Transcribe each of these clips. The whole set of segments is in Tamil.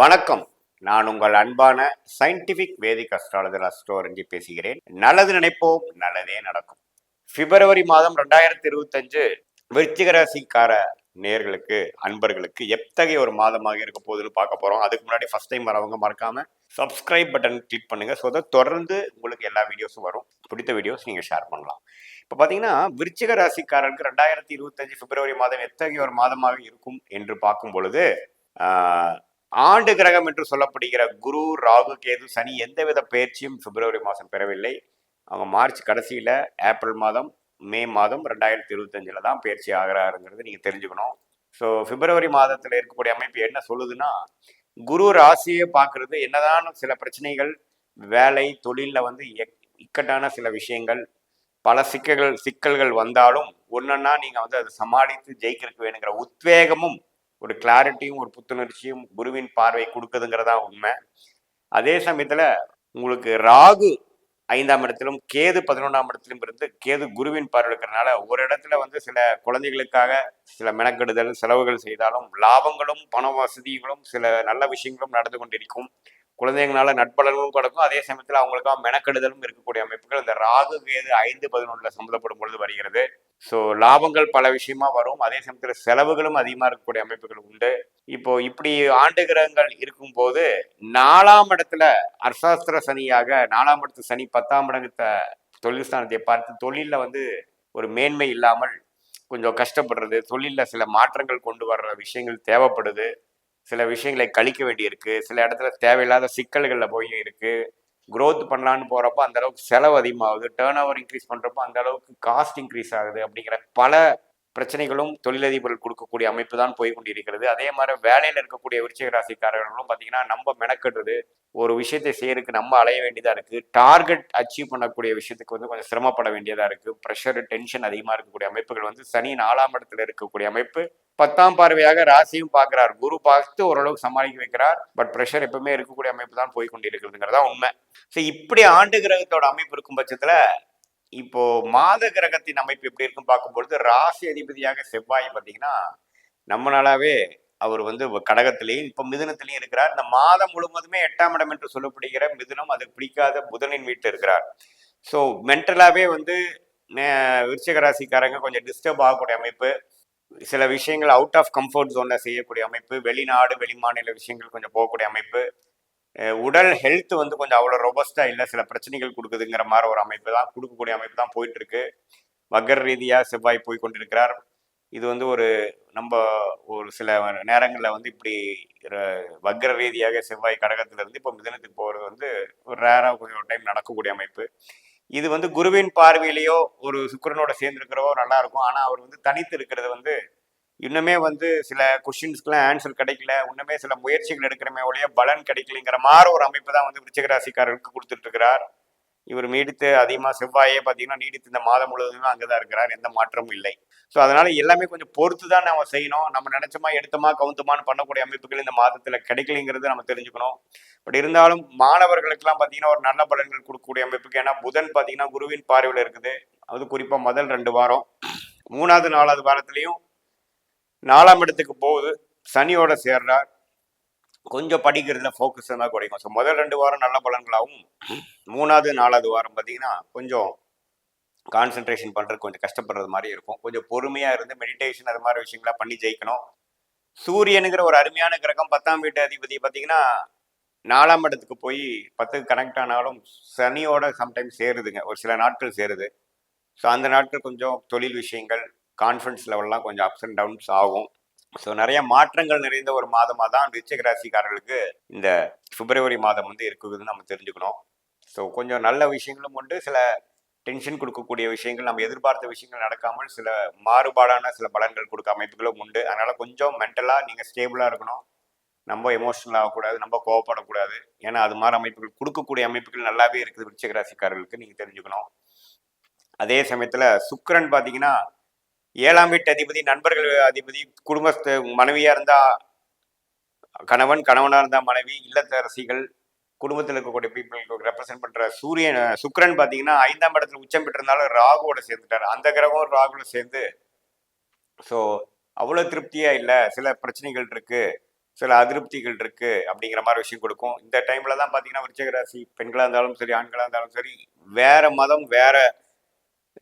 வணக்கம். நான் உங்கள் அன்பான சயின்டிபிக் வேதிக் அஸ்ட்ராலஜர் அஸ்ட்ரோரஞ்சி பேசுகிறேன். நல்லது நினைப்போம் நல்லதே நடக்கும். பிப்ரவரி மாதம் ரெண்டாயிரத்தி இருபத்தஞ்சு விருச்சிக ராசிக்கார நேர்களுக்கு அன்பர்களுக்கு எத்தகைய ஒரு மாதமாக இருக்க போகுதுன்னு பார்க்க போறோம். அதுக்கு முன்னாடி ஃபர்ஸ்ட் டைம் வரவங்க மறக்காம சப்ஸ்கிரைப் பட்டன் கிளிக் பண்ணுங்க. ஸோ that தொடர்ந்து உங்களுக்கு எல்லா வீடியோஸும் வரும். பிடித்த வீடியோஸ் நீங்க ஷேர் பண்ணலாம். இப்போ பார்த்தீங்கன்னா விருச்சிக ராசிக்காரருக்கு ரெண்டாயிரத்தி இருபத்தஞ்சு பிப்ரவரி மாதம் எத்தகைய ஒரு மாதமாக இருக்கும் என்று பார்க்கும் பொழுது ஆண்டு கிரகம் என்று சொல்லப்படுகிற குரு ராகு கேது சனி எந்தவித பயிற்சியும் பிப்ரவரி மாதம் பெறவில்லை. அவங்க மார்ச் கடைசியில் ஏப்ரல் மாதம் மே மாதம் ரெண்டாயிரத்தி இருபத்தஞ்சில் தான் பயிற்சி ஆகிறாருங்கிறது நீங்கள் தெரிஞ்சுக்கணும். ஸோ பிப்ரவரி மாதத்தில் இருக்கக்கூடிய அமைப்பு என்ன சொல்லுதுன்னா குரு ராசியை பார்க்குறது என்னதான் சில பிரச்சனைகள் வேலை தொழிலில் வந்து இக்- இக்கட்டான சில விஷயங்கள் பல சிக்கல்கள் சிக்கல்கள் வந்தாலும் ஒன்றுன்னா நீங்கள் வந்து அதை சமாளித்து ஜெயிக்கிறதுக்கு வேணுங்கிற உத்வேகமும் ஒரு கிளாரிட்டியும் ஒரு புத்துணர்ச்சியும் குருவின் பார்வை கொடுக்குதுங்கிறதா உண்மை. அதே சமயத்தில் உங்களுக்கு ராகு ஐந்தாம் இடத்திலும் கேது பதினொன்றாம் இடத்திலும் இருந்து கேது குருவின் பார்வை இருக்கிறனால ஒரு இடத்துல வந்து சில குழந்தைகளுக்காக சில மெனக்கெடுதல் செலவுகள் செய்தாலும் லாபங்களும் பண வசதிகளும் சில நல்ல விஷயங்களும் நடந்து கொண்டிருக்கும். குழந்தைங்களால நட்பலர்களும் கிடக்கும் அதே சமயத்தில் அவங்களுக்காக மெனக்கெடுதலும் இருக்கக்கூடிய அமைப்புகள் இந்த ராகு கேது ஐந்து பதினொன்றில் சம்மந்தப்படும் பொழுது வருகிறது. ஸோ லாபங்கள் பல விஷயமா வரும். அதே சமயத்தில் செலவுகளும் அதிகமாக இருக்கக்கூடிய அமைப்புகள் உண்டு. இப்போ இப்படி ஆண்டு கிரகங்கள் இருக்கும்போது நாலாம் இடத்துல அர்சாஸ்திர சனியாக நாலாம் இடத்து சனி பத்தாம் இடத்தை தொழில் ஸ்தானத்தை பார்த்து தொழிலில் வந்து ஒரு மேன்மை இல்லாமல் கொஞ்சம் கஷ்டப்படுறது தொழிலில் சில மாற்றங்கள் கொண்டு வர்ற விஷயங்கள் தேவைப்படுது. சில விஷயங்களை கழிக்க வேண்டியிருக்கு. சில இடத்துல தேவையில்லாத சிக்கல்களில் போய் இருக்கு. க்ரோத் பண்ணலான்னு போகிறப்போ அந்தளவுக்கு செலவு அதிகமாகுது. டேர்ன் ஓவர் இன்க்ரீஸ் பண்ணுறப்போ அந்தளவுக்கு காஸ்ட் இன்க்ரீஸ் ஆகுது அப்படிங்கிற பல பிரச்சனைகளும் தொழிலதிபர்கள் கொடுக்கக்கூடிய அமைப்பு தான் போய் கொண்டிருக்கிறது. அதே மாதிரி வேலையில் இருக்கக்கூடிய விருச்சிக ராசிக்காரர்களும் பார்த்தீங்கன்னா நம்ம மெனக்கெடுறது ஒரு விஷயத்தை செய்யறதுக்கு நம்ம அலைய வேண்டியதாக இருக்குது டார்கெட் அச்சீவ் பண்ணக்கூடிய விஷயத்துக்கு வந்து கொஞ்சம் சிரமப்பட வேண்டியதாக இருக்குது ப்ரெஷர் டென்ஷன் அதிகமாக இருக்கக்கூடிய அமைப்புகள் வந்து சனி நாலாம் இடத்துல இருக்கக்கூடிய அமைப்பு. பத்தாம் பார்வையாக ராசியும் பார்க்கிறார் குரு பார்த்து ஓரளவுக்கு சமாளிக்க வைக்கிறார். பட் ப்ரெஷர் எப்பவுமே இருக்கக்கூடிய அமைப்பு தான் போய் கொண்டிருக்கிறதுங்கிறதா உண்மை. ஸோ இப்படி ஆண்டு கிரகத்தோட அமைப்பு இருக்கும் பட்சத்துல இப்போ மாத கிரகத்தின் அமைப்பு எப்படி இருக்கும் பார்க்கும்பொழுது ராசி அதிபதியாக செவ்வாய் பார்த்தீங்கன்னா நம்ம நாளாவே அவர் வந்து கடகத்திலையும் இப்போ மிதுனத்திலையும் இருக்கிறார். இந்த மாதம் முழுவதுமே எட்டாம் இடம் என்று சொல்லப்படுகிற மிதுனம் அது பிடிக்காத புதனின் வீட்டில் இருக்கிறார். ஸோ மென்டலாகவே வந்து நே- ராசிக்காரங்க கொஞ்சம் டிஸ்டர்ப் ஆகக்கூடிய அமைப்பு. சில விஷயங்கள் அவுட் ஆஃப் கம்ஃபர்ட் ஜோனில் செய்யக்கூடிய அமைப்பு. வெளிநாடு வெளிமாநில விஷயங்கள் கொஞ்சம் போகக்கூடிய அமைப்பு. உடல் ஹெல்த் வந்து கொஞ்சம் அவ்வளோ ரொபஸ்டாக இல்லை. சில பிரச்சனைகள் கொடுக்குதுங்கிற மாதிரி ஒரு அமைப்பு தான் கொடுக்கக்கூடிய அமைப்பு தான் போயிட்டுருக்கு. இருக்கு ரீதியாக செவ்வாய் போய் கொண்டிருக்கிறார். இது வந்து ஒரு நம்ம ஒரு சில நேரங்களில் வந்து இப்படி ர- ரீதியாக செவ்வாய் கடகத்திலிருந்து இப்போ மிதனத்துக்கு போகிறது வந்து ஒரு ரேராக கொஞ்சம் ஒரு டைம் நடக்கக்கூடிய அமைப்பு. இது வந்து குருவின் பார்வையிலேயோ ஒரு சுக்கரனோட சேர்ந்துருக்கிறவோ நல்லா இருக்கும். ஆனால் அவர் வந்து தனித்து இருக்கிறது வந்து இன்னுமே வந்து சில கொஷின்ஸ்க்குலாம் ஆன்சர் கிடைக்கல. இன்னுமே சில முயற்சிகள் எடுக்கிறமே ஒழிய பலன் கிடைக்கலைங்கிற மாதிரி ஒரு அமைப்பு தான் வந்து விருச்சகராசிக்காரருக்கு கொடுத்துட்ருக்கிறார். இவர் நீடித்து அதிகமாக செவ்வாயே பார்த்தீங்கன்னா நீடித்து இந்த மாதம் முழுவதுமே அங்கே தான் இருக்கிறார். எந்த மாற்றமும் இல்லை. ஸோ அதனால் எல்லாமே கொஞ்சம் பொறுத்து தான் நம்ம செய்யணும். நம்ம நினச்சோமா எடுத்தோமா கவுந்தமான்னு பண்ணக்கூடிய அமைப்புகள் இந்த மாதத்தில் கிடைக்கலைங்கிறது நம்ம தெரிஞ்சுக்கணும். பட் இருந்தாலும் மாணவர்களுக்கெல்லாம் பார்த்தீங்கன்னா ஒரு நல்ல பலன்கள் கொடுக்கக்கூடிய அமைப்புக்கு ஏன்னா புதன் பார்த்தீங்கன்னா குருவின் பார்வையில் இருக்குது. அது குறிப்பாக முதல் ரெண்டு வாரம். மூணாவது நாலாவது வாரத்துலேயும் நாலாம் இடத்துக்கு போகுது. சனியோட சேர்றார். கொஞ்சம் படிக்கிறதுல ஃபோக்கஸ் தான் குறைக்கும். ஸோ முதல் ரெண்டு வாரம் நல்ல பலன்களாகவும் மூணாவது நாலாவது வாரம் பார்த்தீங்கன்னா கொஞ்சம் கான்சென்ட்ரேஷன் பண்ணுறது கொஞ்சம் கஷ்டப்படுறது மாதிரி இருக்கும். கொஞ்சம் பொறுமையாக இருந்து மெடிடேஷன் அது மாதிரி விஷயங்களாக பண்ணி ஜெயிக்கணும். சூரியனுங்கிற ஒரு அருமையான கிரகம் பத்தாம் வீட்டு அதிபதி பார்த்தீங்கன்னா நாலாம் இடத்துக்கு போய் பத்துக்கு கனெக்ட் ஆனாலும் சனியோட சம்டைம்ஸ் சேருதுங்க. ஒரு சில நாட்கள் சேருது. ஸோ அந்த நாட்கள் கொஞ்சம் தொழில் விஷயங்கள் கான்ஃபிடன்ஸ் லெவல்லாம் கொஞ்சம் அப்ஸ் அண்ட் டவுன்ஸ் ஆகும். ஸோ நிறைய மாற்றங்கள் நிறைந்த ஒரு மாதமாக தான் விருச்சிக ராசிக்காரர்களுக்கு இந்த பிப்ரவரி மாதம் வந்து இருக்குதுன்னு நம்ம தெரிஞ்சுக்கணும். ஸோ கொஞ்சம் நல்ல விஷயங்களும் உண்டு. சில டென்ஷன் கொடுக்கக்கூடிய விஷயங்கள் நம்ம எதிர்பார்த்த விஷயங்கள் நடக்காமல் சில மாறுபாடான சில பலன்கள் கொடுக்க அமைப்புகளும் உண்டு. அதனால் கொஞ்சம் மென்டலாக நீங்கள் ஸ்டேபிளாக இருக்கணும். நம்ம எமோஷனல் ஆகக்கூடாது நம்ம கோவப்படக்கூடாது. ஏன்னா அது மாதிரி அமைப்புகள் கொடுக்கக்கூடிய அமைப்புகள் நல்லாவே இருக்குது விருச்சிக ராசிக்காரர்களுக்கு நீங்கள் தெரிஞ்சுக்கணும். அதே சமயத்தில் சுக்கரன் பார்த்தீங்கன்னா ஏழாம் வீட்டு அதிபதி நண்பர்கள் அதிபதி குடும்பஸ்த மனைவியா இருந்தா கணவன் கணவனா இருந்தா மனைவி இல்லத்தரசிகள் குடும்பத்தில் இருக்கக்கூடிய பீப்புளுக்கு ரெப்ரசென்ட் பண்ற சூரியன் சுக்கிரன் பார்த்தீங்கன்னா ஐந்தாம் இடத்துல உச்சம் பெற்றிருந்தாலும் ராகுவோட சேர்ந்துட்டார். அந்த கிரகம் ராகுவோட சேர்ந்து ஸோ அவ்வளோ திருப்தியா இல்லை. சில பிரச்சனைகள் இருக்கு. சில அதிருப்திகள் இருக்கு அப்படிங்கிற மாதிரி விஷயம் கொடுக்கும். இந்த டைம்ல தான் பார்த்தீங்கன்னா விருச்சக ராசி பெண்களாக இருந்தாலும் சரி ஆண்களாக இருந்தாலும் சரி வேற மதம் வேற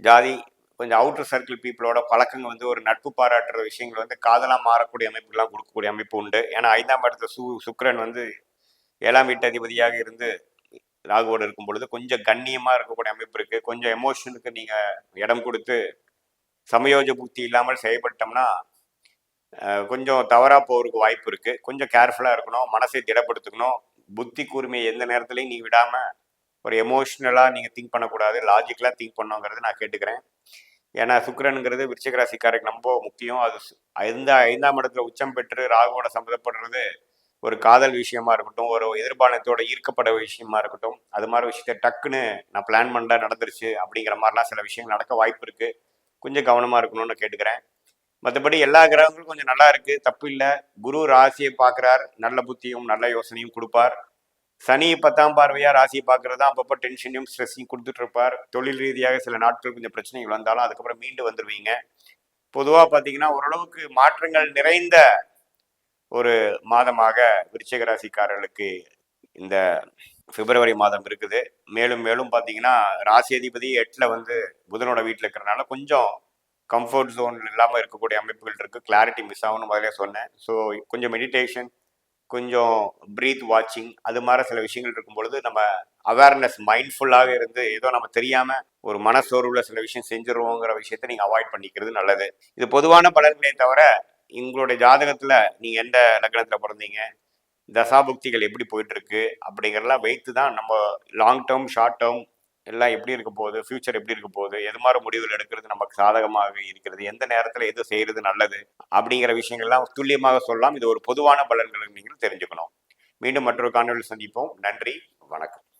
ஜாதி கொஞ்சம் அவுட்டர் சர்க்கிள் பீப்புளோட பழக்கங்கள் வந்து ஒரு நட்பு பாராட்டுற விஷயங்கள் வந்து காதலாக மாறக்கூடிய அமைப்புகள்லாம் கொடுக்கக்கூடிய அமைப்பு உண்டு. ஏன்னா ஐந்தாம் இடத்த சு சுக்கிரன் வந்து ஏழாம் வீட்டு அதிபதியாக இருந்து ராகுவோடு இருக்கும் பொழுது கொஞ்சம் கண்ணியமாக இருக்கக்கூடிய அமைப்பு இருக்குது கொஞ்சம் எமோஷனுக்கு நீங்கள் இடம் கொடுத்து சமயோஜ புத்தி இல்லாமல் செயல்பட்டோம்னா கொஞ்சம் தவறாக போகிறதுக்கு வாய்ப்பு இருக்குது கொஞ்சம் கேர்ஃபுல்லாக இருக்கணும். மனசை திடப்படுத்திக்கணும். புத்தி கூர்மையை எந்த நேரத்துலையும் நீ விடாமல் ஒரு எமோஷ்னலாக நீங்கள் திங்க் பண்ணக்கூடாது லாஜிக்கலாக திங்க் பண்ணுங்கிறது நான் கேட்டுக்கிறேன். ஏன்னா சுக்கரனுங்கிறது விருச்சகராசிக்காரருக்கு ரொம்ப முக்கியம். அது ஐந்தா ஐந்த ஐந்தாம் இடத்துல உச்சம் பெற்று ராகுவோட சம்மந்தப்படுறது ஒரு காதல் விஷயமா இருக்கட்டும் ஒரு எதிர்பாலத்தோட ஈர்க்கப்பட விஷயமா இருக்கட்டும். அது மாதிரி விஷயத்த டக்குன்னு நான் பிளான் பண்ண நடந்துருச்சு அப்படிங்கிற மாதிரிலாம் சில விஷயங்கள் நடக்க வாய்ப்பு இருக்கு. கொஞ்சம் கவனமா இருக்கணும்னு கேட்டுக்கிறேன். மற்றபடி எல்லா கிரகங்களும் கொஞ்சம் நல்லா இருக்கு. தப்பு இல்லை. குரு ராசியை பார்க்குறார். நல்ல புத்தியும் நல்ல யோசனையும் கொடுப்பார். சனி பத்தாம் பார்வையா ராசி பார்க்கறது தான் அப்பப்போ டென்ஷனையும் ஸ்ட்ரெஸ்ஸையும் கொடுத்துட்டு இருப்பார் தொழில் ரீதியாக சில நாட்கள் கொஞ்சம் பிரச்சனைகள் வந்தாலும் அதுக்கப்புறம் மீண்டு வந்துடுவீங்க பொதுவாக பார்த்தீங்கன்னா ஓரளவுக்கு மாற்றங்கள் நிறைந்த ஒரு மாதமாக விருச்சிக ராசிக்காரர்களுக்கு இந்த பிப்ரவரி மாதம் இருக்குது. மேலும் மேலும் பார்த்தீங்கன்னா ராசி அதிபதி எட்டில் வந்து புதனோட வீட்டில் இருக்கிறனால கொஞ்சம் கம்ஃபர்ட் ஜோன் இல்லாமல் இருக்கக்கூடிய அமைப்புகள் இருக்குது கிளாரிட்டி மிஸ் ஆகும்னு முதலே சொன்னேன். ஸோ கொஞ்சம் மெடிடேஷன் கொஞ்சம் ப்ரீத் வாட்சிங் அது மாதிரி சில விஷயங்கள் இருக்கும் பொழுது நம்ம அவேர்னஸ் மைண்ட்ஃபுல்லாக இருந்து ஏதோ நம்ம தெரியாமல் ஒரு மனசோர்வில் சில விஷயம் செஞ்சிருவோங்கிற விஷயத்தை நீங்கள் அவாய்ட் பண்ணிக்கிறது நல்லது. இது பொதுவான பலன்களே தவிர உங்களுடைய ஜாதகத்தில் நீங்கள் எந்த லக்னத்தில் பிறந்தீங்க தசாபுக்திகள் எப்படி போயிட்டுருக்கு அப்படிங்கிறலாம் வைத்து தான் நம்ம லாங் டேர்ம் ஷார்ட் டேர்ம் எல்லாம் எப்படி இருக்க போகுது ஃபியூச்சர் எப்படி இருக்க போகுது எது மாதிரி முடிவுகள் எடுக்கிறது நமக்கு சாதகமாக இருக்கிறது எந்த நேரத்தில் எது செய்யறது நல்லது அப்படிங்கிற விஷயங்கள்லாம் துல்லியமாக சொல்லலாம். இது ஒரு பொதுவான பலன்களை நீங்கள் தெரிஞ்சுக்கணும். மீண்டும் மற்றொரு காணொலி சந்திப்போம். நன்றி வணக்கம்.